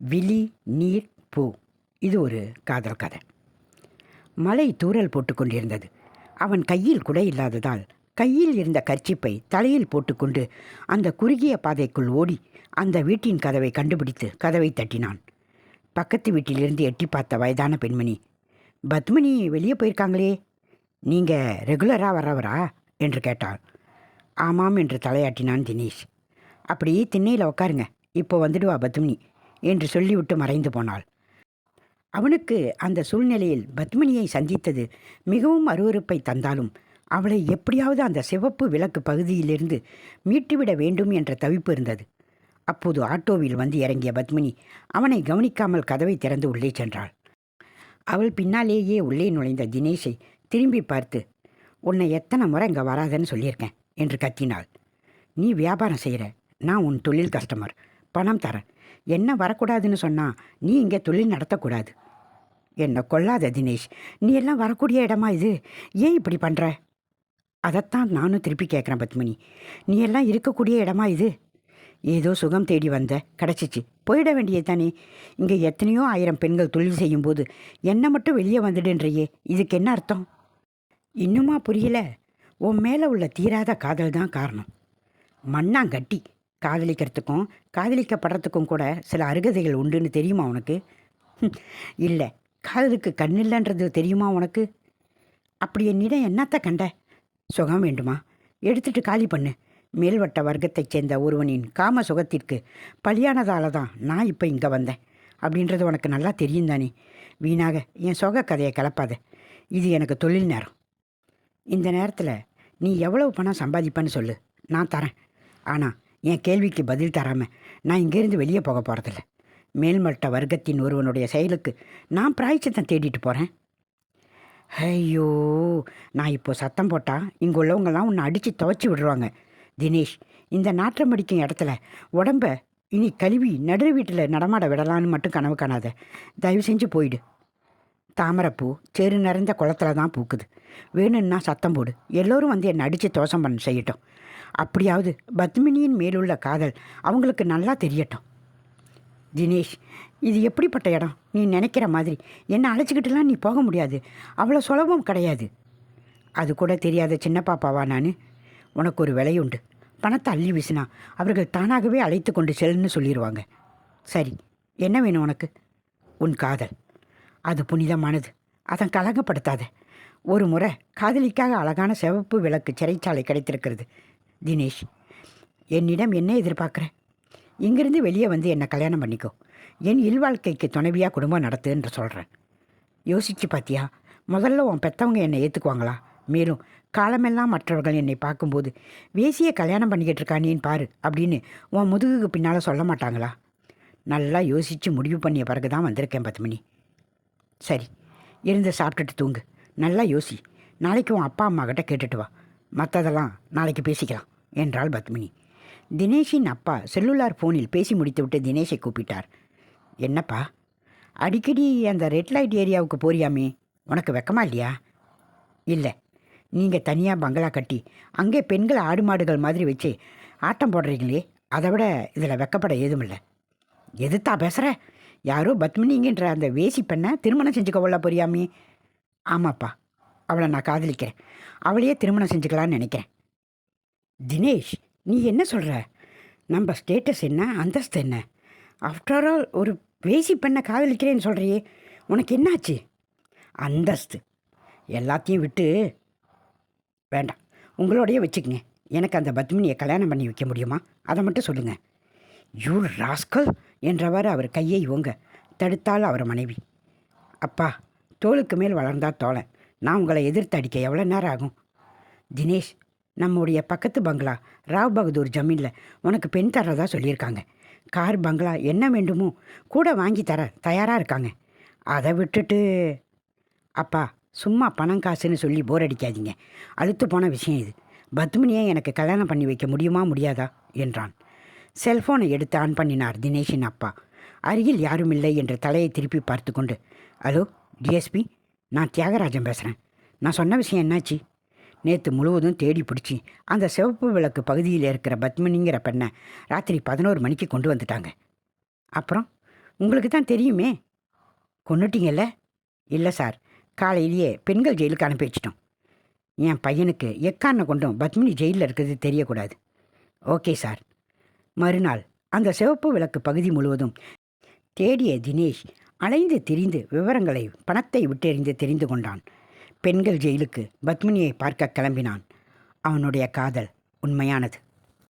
விழி நீர் பூ. இது ஒரு காதல் கதை. மலை தூறல் போட்டுக்கொண்டிருந்தது அவன் கையில் குடை இல்லாததால் கையில் இருந்த கர்ச்சிப்பை தலையில் போட்டுக்கொண்டு அந்த குறுகிய பாதைக்குள் ஓடி அந்த வீட்டின் கதவை கண்டுபிடித்து கதவை தட்டினான். பக்கத்து வீட்டிலிருந்து எட்டி பார்த்த வயதான பெண்மணி பத்மினி வெளியே போயிருக்காங்களே. நீங்கள் ரெகுலராக வரவரா என்று கேட்டாள். ஆமாம் என்று தலையாட்டினான் தினேஷ். அப்படியே திண்ணையில் உட்காருங்க இப்போ வந்துடுவா பத்மினி. என்று சொல்லிவிட்டு மறைந்து போனாள். அவனுக்கு அந்த சூழ்நிலையில் பத்மினியை சந்தித்தது மிகவும் அருவருப்பை தந்தாலும் அவளை எப்படியாவது அந்த சிவப்பு விளக்கு பகுதியிலிருந்து மீட்டுவிட வேண்டும் என்ற தவிப்பு இருந்தது. அப்போது ஆட்டோவில் வந்து இறங்கிய பத்மினி அவனை கவனிக்காமல் கதவை திறந்து உள்ளே சென்றாள். அவள் பின்னாலேயே உள்ளே நுழைந்த தினேஷை திரும்பி பார்த்து உன்னை எத்தனை முறை இங்கே வராதன்னு சொல்லியிருக்கேன் என்று கத்தினாள். நீ வியாபாரம் செய்கிற நான் உன் தொழில் கஸ்டமர். பணம் தரேன். என்ன வரக்கூடாதுன்னு சொன்னால் நீ இங்கே தொழில் நடத்தக்கூடாது. என்னை கொள்ளாத தினேஷ் நீ எல்லாம் வரக்கூடிய இடமா இது? ஏன் இப்படி பண்ணுற அதைத்தான் நானும் திருப்பி கேட்குறேன் பத்மினி. நீ எல்லாம் இருக்கக்கூடிய இடமா இது? ஏதோ சுகம் தேடி வந்த. கிடச்சிச்சு. போயிட வேண்டியது தானே. இங்கே எத்தனையோ ஆயிரம் பெண்கள் தொழில் செய்யும்போது என்னை மட்டும் வெளியே வந்துடுன்றியே. இதுக்கு என்ன அர்த்தம்? இன்னுமா புரியல. உன் மேலே உள்ள தீராத காதல் தான் காரணம். மண்ணாங்கட்டி. காதலிக்கிறதுக்கும் காதலிக்கப்படுறதுக்கும் கூட சில அருகதைகள் உண்டுன்னு தெரியுமா உனக்கு? இல்லை காதலுக்கு கண்ணில்லைன்றது தெரியுமா உனக்கு? அப்படி என்னிடம் என்னத்த கண்ட? சுகம் வேண்டுமா? எடுத்துட்டு காலி பண்ணு. மேல்வட்ட வர்க்கத்தைச் சேர்ந்த ஒருவனின் காம சுகத்திற்கு பலியானதால தான் நான் இப்போ இங்கே வந்தேன். அப்படின்றது உனக்கு நல்லா தெரியும் தானே? வீணாக என் சொக கதையை கலப்பாத. இது எனக்கு தொழில் நேரம். இந்த நேரத்தில் நீ எவ்வளவு பணம் சம்பாதிப்பேன்னு சொல்லு. நான் தரேன். ஆனால் என் கேள்விக்கு பதில் தராமல் நான் இங்கேருந்து வெளியே போக போகிறதில்ல மேல்மட்ட வர்க்கத்தின் ஒருவனுடைய செயலுக்கு நான் பிராய்ச்சித்தம் தேடிட்டு போகிறேன் ஐயோ நான் இப்போது சத்தம் போட்டால் இங்கே உள்ளவங்கெல்லாம் உன்னை அடித்து துவச்சி விடுவாங்க. தினேஷ் இந்த நாற்றம் அடிக்கும் இடத்துல உடம்ப இனி கழுவி நடு வீட்டில் நடமாட விடலான்னு மட்டும் கனவு காணாத. தயவு செஞ்சு போயிடு. தாமரைப்பூ செரு நிறைந்த குளத்துல தான் பூக்குது. வேணும்னா சத்தம் போடு. எல்லோரும் வந்து என்னை அடித்து தோசம் பண்ண செய்யட்டும். அப்படியாவது பத்மினியின் மேலுள்ள காதல் அவங்களுக்கு நல்லா தெரியட்டும். தினேஷ் இது எப்படிப்பட்ட இடம்? நீ நினைக்கிற மாதிரி. என்னை அழைச்சிக்கிட்டுலாம் நீ போக முடியாது. அவ்வளோ சுலபம் கிடையாது. அது கூட தெரியாத சின்ன பாப்பாவா நான்? உனக்கு ஒரு விலையுண்டு பணத்தை அள்ளி வீசினா அவர்கள் தானாகவே அழைத்து கொண்டு செல்லுன்னு சொல்லிடுவாங்க சரி என்ன வேணும் உனக்கு? உன் காதல். அது புனிதமானது. அதன் கலங்கப்படுத்தாத. ஒரு முறை காதலிக்காக அழகான சிவப்பு விளக்கு சிறைச்சாலை கிடைத்திருக்கிறது. தினேஷ் என்னிடம் என்ன எதிர்பார்க்குற? இங்கிருந்து வெளியே வந்து என்னை கல்யாணம் பண்ணிக்கோ. என் இல்வாழ்க்கைக்கு துணைவியாக குடும்பம் நடத்து என்று சொல்கிறேன் யோசிச்சு பார்த்தியா முதல்ல உன் பெற்றவங்க என்னை ஏற்றுக்குவாங்களா மேலும் காலமெல்லாம் மற்றவர்கள் என்னை பார்க்கும்போது வேசியை கல்யாணம் பண்ணிக்கிட்டு இருக்கானேன்னு பாரு அப்படின்னு உன் முதுகுக்கு பின்னால் சொல்ல மாட்டாங்களா? நல்லா யோசித்து முடிவு பண்ணிய பிறகு தான் வந்திருக்கேன் பத்மினி. சரி இருந்து சாப்பிட்டுட்டு தூங்கு. நல்லா யோசி. நாளைக்கு உன் அப்பா அம்மா கிட்ட கேட்டுட்டு வா. மற்றதெல்லாம் நாளைக்கு பேசிக்கலாம் என்றாள் பத்மினி. தினேஷின் அப்பா செல்லுலார் ஃபோனில் பேசி முடித்துவிட்டு தினேஷை கூப்பிட்டார். என்னப்பா அடிக்கடி அந்த ரெட் லைட் ஏரியாவுக்கு போறியாமே உனக்கு வெக்கமா இல்லையா? இல்லை நீங்கள் தனியாக பங்களா கட்டி அங்கே பெண்கள் ஆடு மாடுகள் மாதிரி வச்சு ஆட்டம் போடுறீங்களே அதை விட இதில் வெக்கப்பட ஏதுமில்லை. எதுத்தா பேசுகிற யாரோ பத்மினிங்கின்ற அந்த வேசி பெண்ணை திருமணம் செஞ்சுக்க கொள்ள போறியாமே? ஆமாப்பா அவளை நான் காதலிக்கிறேன். அவளையே திருமணம் செஞ்சுக்கலான்னு நினைக்கிறேன். தினேஷ் நீ என்ன சொல்கிற நம்ம ஸ்டேட்டஸ் என்ன? அந்தஸ்து என்ன? ஆஃப்டர் ஆல் ஒரு பேசி பெண்ணை காதலிக்கிறேன்னு சொல்கிறியே உனக்கு என்னாச்சு? அந்தஸ்து. எல்லாத்தையும் விட்டு வேண்டாம். உங்களோடையே வச்சுக்கங்க. எனக்கு அந்த பத்மினியை கல்யாணம் பண்ணி வைக்க முடியுமா? அதை மட்டும் சொல்லுங்கள் யூ ராஸ்கல் என்றவாறு அவர் கையை ஓங்க. தடுத்தால் அவர் மனைவி. அப்பா தோளுக்கு மேல் வளர்ந்தா தோழன். நான் உங்களை எதிர்த்து அடிக்க எவ்வளோ நேரம் ஆகும்? தினேஷ் நம்முடைய பக்கத்து பங்களா ராவ் பகதூர் ஜமீனில் உனக்கு பெண் தர்றதா சொல்லியிருக்காங்க. கார் பங்களா என்ன வேண்டுமோ கூட வாங்கி தர தயாராக இருக்காங்க. அதை விட்டுட்டு அப்பா சும்மா பணம் காசுன்னு சொல்லி போர் அடிக்காதீங்க. அழுத்து போன விஷயம் இது. பத்மினியை எனக்கு கல்யாணம் பண்ணி வைக்க முடியுமா முடியாதா? என்றான். செல்ஃபோனை எடுத்து ஆன் பண்ணினார் தினேஷின் அப்பா. அருகில் யாரும் இல்லை என்று தலையை திருப்பி பார்த்து கொண்டு ஹலோ டிஎஸ்பி நான் தியாகராஜன் பேசுகிறேன் நான் சொன்ன விஷயம் என்னாச்சு? நேற்று முழுவதும் தேடி பிடிச்சி அந்த சிவப்பு விளக்கு பகுதியில் இருக்கிற பத்மினிங்கிற பெண்ணை ராத்திரி பதினோரு மணிக்கு கொண்டு வந்துட்டாங்க. அப்புறம்? உங்களுக்கு தான் தெரியுமே? கொண்டுட்டீங்கல்ல இல்லை சார் காலையிலேயே பெண்கள் ஜெயிலுக்கு அனுப்பி வச்சிட்டோம். என் பையனுக்கு எக்காரண கொண்டும் பத்மினி ஜெயிலில் இருக்கிறது தெரியக்கூடாது. Okay sir. மறுநாள் அந்த சிவப்பு விளக்கு பகுதி முழுவதும் தேடிய தினேஷ் அலைந்து திரிந்து விவரங்களை பணத்தை விட்டெறிந்து தெரிந்து கொண்டான். பெண்கள் ஜெயிலுக்கு பத்மினியை பார்க்க கிளம்பினான். அவனுடைய காதல் உண்மையானது.